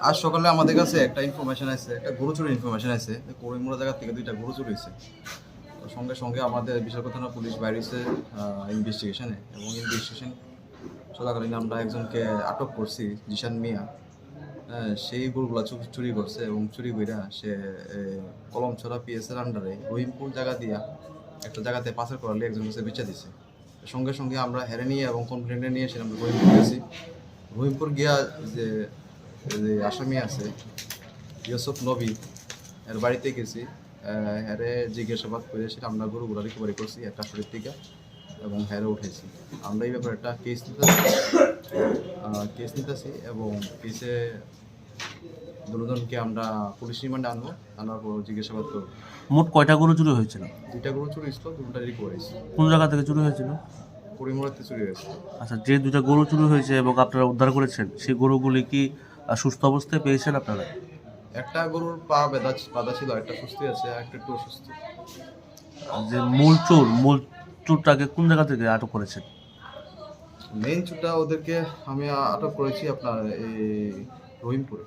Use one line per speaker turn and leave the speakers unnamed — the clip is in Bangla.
আজ সকালে আমাদের কাছে একটা ইনফরমেশন আছে একটা গরু চুরির ইনফরমেশন আছে করিমুড়া জায়গা থেকে দুইটা গরু চুরি হয়েছে সঙ্গে সঙ্গে আমাদের বিশাল পুলিশ বাইরেছে ইনভেস্টিগেশনে এবং ইনভেস্টিগেশন চলাকালীন আমরা একজনকে আটক করছি জিশান মিয়া। হ্যাঁ, সেই গরুগুলা চু- চুরি করছে এবং চুরি কইরা সে কলম ছড়া পিএসের আন্ডারে রহিমপুর জায়গা দিয়া একটা জায়গাতে পাচার করালে একজন কাছে বেচা দিছে। সঙ্গে সঙ্গে আমরা হেরে নিয়ে এবং কমপ্লেন্টে নিয়ে আমরা রহিমপুর গেছি রহিমপুর গিয়া যে যে আসামি আছে, ইউসুফ নবী, এর বাড়িতে গেছি। হ্যারে জিজ্ঞাসাবাদ করে সেটা আমরা গরুগুলো রিকভারি করছি একটা শরীর থেকে এবং হ্যারে উঠেছি। আমরা এই ব্যাপারে একটা কেস নিতে কেস নিতেছি এবং কেসে দুজনকে আমরা পুলিশ রিমান্ডে আনব আনার পর জিজ্ঞাসাবাদ করব।
মোট কয়টা গরু চুরি হয়েছিল?
দুইটা গরু চুরি ছিল দুটা রিকভারি হয়েছে
কোন জায়গা থেকে চুরি হয়েছিল?
পরিমূরাতে চুরি হয়েছে।
আচ্ছা যে দুটা গরু চুরি হয়েছে এবং আপনারা উদ্ধার করেছেন সেই গরুগুলি কি সুস্থ অবস্থায় পেয়েছেন আপনারা?
একটা গরুর পা বেদা বাধা ছিল একটা সুস্থ আছে আর একটা একটু অসুস্থ
যে মূল চোর মূল চোরটাকে কোন জায়গা থেকে আটক করেছেন?
মেইন চুটা ওদেরকে আমি আটক করেছি আপনার এই রহিমপুরে।